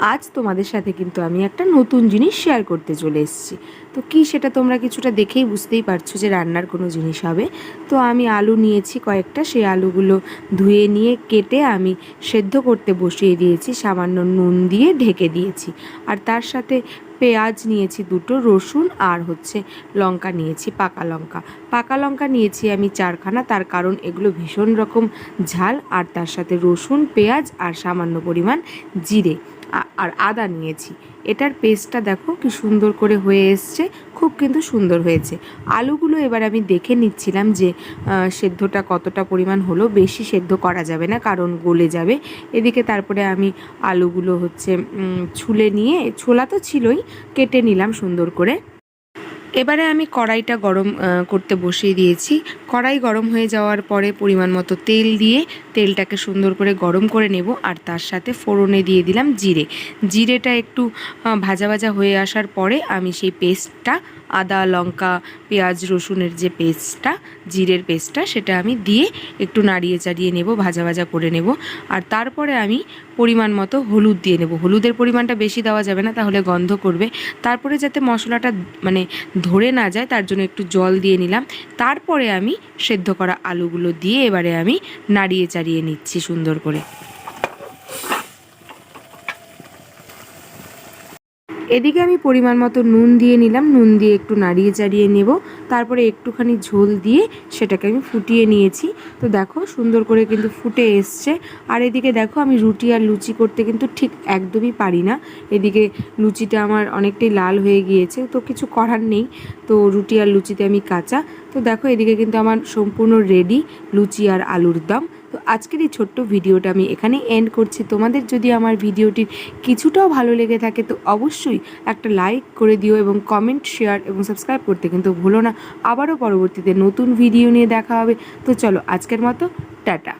আজ তোমাদের সাথে কিন্তু আমি একটা নতুন জিনিস শেয়ার করতে চলে এসেছি। তো কি সেটা তোমরা কিছুটা দেখেই বুঝতেই পারছ যে রান্নার কোনো জিনিস হবে। তো আমি আলু নিয়েছি কয়েকটা, সেই আলুগুলো ধুয়ে নিয়ে কেটে আমি সেদ্ধ করতে বসিয়ে দিয়েছি, সামান্য নুন দিয়ে ঢেকে দিয়েছি। আর তার সাথে পেঁয়াজ নিয়েছি দুটো, রসুন আর হচ্ছে লঙ্কা নিয়েছি, পাকা লঙ্কা। পাকা লঙ্কা নিয়েছি আমি চারখানা, তার কারণ এগুলো ভীষণ রকম ঝাল। আর তার সাথে রসুন, পেঁয়াজ আর সামান্য পরিমাণ জিরে। আর আদা নিয়েছি। এটার পেস্টটা দেখো কি সুন্দর করে হয়ে এসছে, খুব কিন্তু সুন্দর হয়েছে। আলুগুলো এবার আমি দেখে নিচ্ছিলাম যে সেদ্ধটা কতটা পরিমাণ হলো, বেশি সেদ্ধ করা যাবে না, কারণ গলে যাবে। এদিকে তারপরে আমি আলুগুলো হচ্ছে ছুলে নিয়ে, ছোলা তো ছিলই, কেটে নিলাম সুন্দর করে। এবারে আমি কড়াইটা গরম করতে বসিয়ে দিয়েছি। কড়াই গরম হয়ে যাওয়ার পরে পরিমাণ মতো তেল দিয়ে তেলটাকে সুন্দর করে গরম করে নেব আর তার সাথে ফোড়নে দিয়ে দিলাম জিরে। জিরেটা একটু ভাজা ভাজা হয়ে আসার পরে আমি সেই পেস্টটা, আদা, লঙ্কা, পেঁয়াজ, রসুনের যে পেস্টটা, জিরের পেস্টটা, সেটা আমি দিয়ে একটু নাড়িয়ে চাড়িয়ে নেব, ভাজা ভাজা করে নেব। আর তারপরে আমি পরিমাণ মতো হলুদ দিয়ে নেব। হলুদের পরিমাণটা বেশি দেওয়া যাবে না, তাহলে গন্ধ করবে। তারপরে যাতে মশলাটা মানে ধরে না যায়, তার জন্য একটু জল দিয়ে নিলাম। তারপরে আমি সেদ্ধ করা আলুগুলো দিয়ে এবারে আমি নাড়িয়ে চাড়িয়ে নিচ্ছি সুন্দর করে। এদিকে আমি পরিমাণ মতো নুন দিয়ে নিলাম। নুন দিয়ে একটু নাড়িয়ে চাড়িয়ে নেব। তারপরে একটুখানি ঝোল দিয়ে সেটাকে আমি ফুটিয়ে নিয়েছি। তো দেখো, সুন্দর করে কিন্তু ফুটে এসছে। আর এদিকে দেখো, আমি রুটি আর লুচি করতে কিন্তু ঠিক একদমই পারি না। এদিকে লুচিটা আমার অনেকটাই লাল হয়ে গিয়েছে। তো কিছু করার নেই। তো রুটি আর লুচিতে আমি কাঁচা। তো দেখো, এদিকে কিন্তু আমার সম্পূর্ণ রেডি লুচি আর আলুর দম। আজকের এই ছোট্ট ভিডিওটা আমি এখানে এন্ড করছি। তোমাদের যদি আমার ভিডিওটির কিছুটাও ভালো লেগে থাকে, তো অবশ্যই একটা লাইক করে দিও এবং কমেন্ট শেয়ার এবং সাবস্ক্রাইব করতে কিন্তু ভুলো না। আবারও পরবর্তীতে নতুন ভিডিও নিয়ে দেখা হবে। তো চলো আজকের মতো, টাটা।